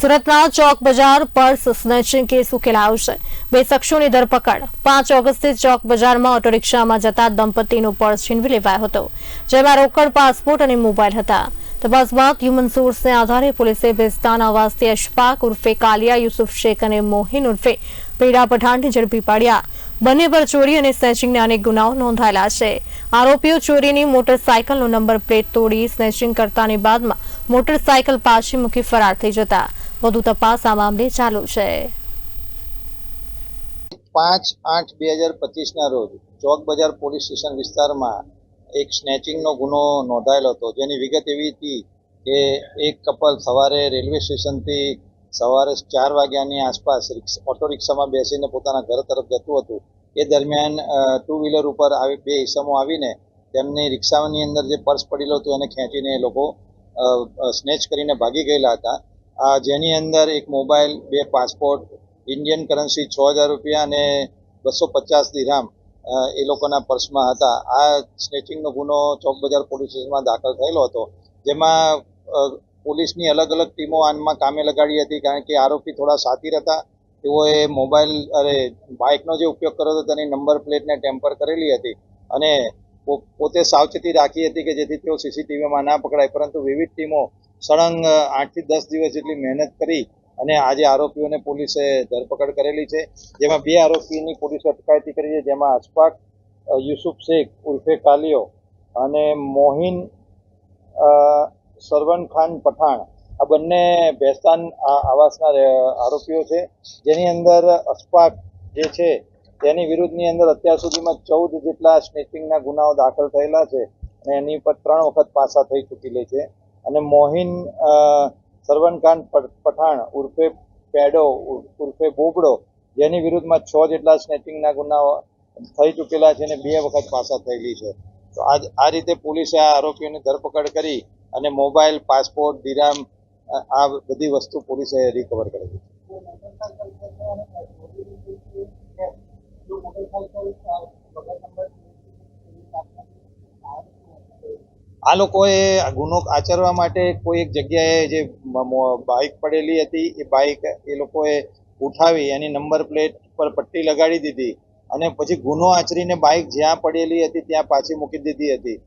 સુરતના ચોક બજાર purse snatching case ઉકેલાયો છે. બે શખ્સોની ધરપકડ. પાંચ ઓગસ્ટે ચોક બજારમાં ઓટો રિક્ષામાં જતા દંપતીનો પર્સ છીનવી લેવાયો હતો, જેમાં રોકડ, પાસપોર્ટ અને મોબાઈલ હતા. તપાસ બાદ હ્યુમન સોર્સને આધારે પોલીસે ભેસ્તાના આવાસથી અશફાક ઉર્ફે કાલિયા, યુસુફ શેખ અને મોહિન ઉર્ફે પીડા પઠાણને ઝડપી પાડ્યા. બંને પર ચોરી અને સ્નેચિંગના અનેક ગુનાઓ નોંધાયેલા છે. આરોપીઓ ચોરીની મોટરસાયકલનો નંબર પ્લેટ તોડી સ્નેચિંગ કરતાની બાદમાં મોટરસાયકલ પાછી મૂકી ફરાર થઈ જતા. વધુ તપાસ આ મામલે ચાલુ છે. પાંચ આઠ બે હજાર પચીસના રોજ ચોક બજાર પોલીસ સ્ટેશન વિસ્તારમાં એક સ્નેચિંગનો ગુનો નોંધાયેલો હતો. જેની વિગત એવી હતી કે એક કપલ સવારે રેલવે સ્ટેશનથી સવારે ચાર વાગ્યાની આસપાસ ઓટો રિક્ષામાં બેસીને પોતાના ઘર તરફ જતું હતું. એ દરમિયાન ટુ વ્હીલર ઉપર આવી, બે ઈસમો આવીને તેમની રિક્ષાની અંદર જે પર્સ પડેલું હતું એને ખેંચીને એ લોકો સ્નેચ કરીને ભાગી ગયેલા હતા. જેની અંદર એક મોબાઈલ, બે પાસપોર્ટ ઇન્ડિયન કરન્સી છ હજાર રૂપિયા અને બસો પચાસ દિરામ એ લોકોના પર્સમાં હતા. આ સ્નેચિંગનો ગુનો ચોક બજાર પોલીસ સ્ટેશનમાં દાખલ થયેલો હતો. જેમાં પોલીસની અલગ અલગ ટીમો આનમાં કામે લગાડી હતી કારણ કે આરોપી થોડા સાતીર હતા. તેઓએ મોબાઈલ, અરે, બાઇકનો જે ઉપયોગ કર્યો હતો તેની નંબર પ્લેટને ટેમ્પર કરેલી હતી. અને પોતે સાવચેતી રાખી હતી કે જેથી તેઓ સીસીટીવીમાં ના પકડાય. પરંતુ વિવિધ ટીમો સળંગ આઠથી દસ દિવસ જેટલી મહેનત કરી અને આજે આરોપીઓને પોલીસે ધરપકડ કરેલી છે. જેમાં બે આરોપીની પોલીસે અટકાયતી કરી છે, જેમાં અશફાક યુસુફ શેખ, ઉર્ફે કાલિયો અને મોહિન સરવન ખાન પઠાણ. આ બંને ભેસ્તાન આવાસના આરોપીઓ છે. જેની અંદર અશફાક જે છે, તેની વિરુદ્ધની અંદર અત્યાર સુધીમાં ચૌદ જેટલા સ્નેચિંગના ગુનાઓ દાખલ થયેલા છે અને એની પર ત્રણ વખત પાસા થઈ ચૂકેલી છે. અને મોહિન સરવનકાંત પઠાણ ઉર્ફે પેડો ઉર્ફે બોબડો, જેની વિરુદ્ધમાં છ જેટલા સ્નેચિંગના ગુનાઓ થઈ ચૂકેલા છે અને બે વખત પાસા થયેલી છે. તો આજ, આ રીતે પોલીસે આ આરોપીઓની ધરપકડ કરી અને મોબાઈલ, પાસપોર્ટ દિરામ આ બધી વસ્તુ પોલીસે રિકવર કરેલી આ લોકોએ ગુનો આચરવા માટે કોઈ એક જગ્યાએ જે બાઇક પડેલી હતી, એ બાઇક એ લોકોએ ઉઠાવી એની નંબર પ્લેટ પર પટ્ટી લગાડી દીધી અને પછી ગુનો આચરીને બાઇક જ્યાં પડેલી હતી ત્યાં પાછી મૂકી દીધી હતી.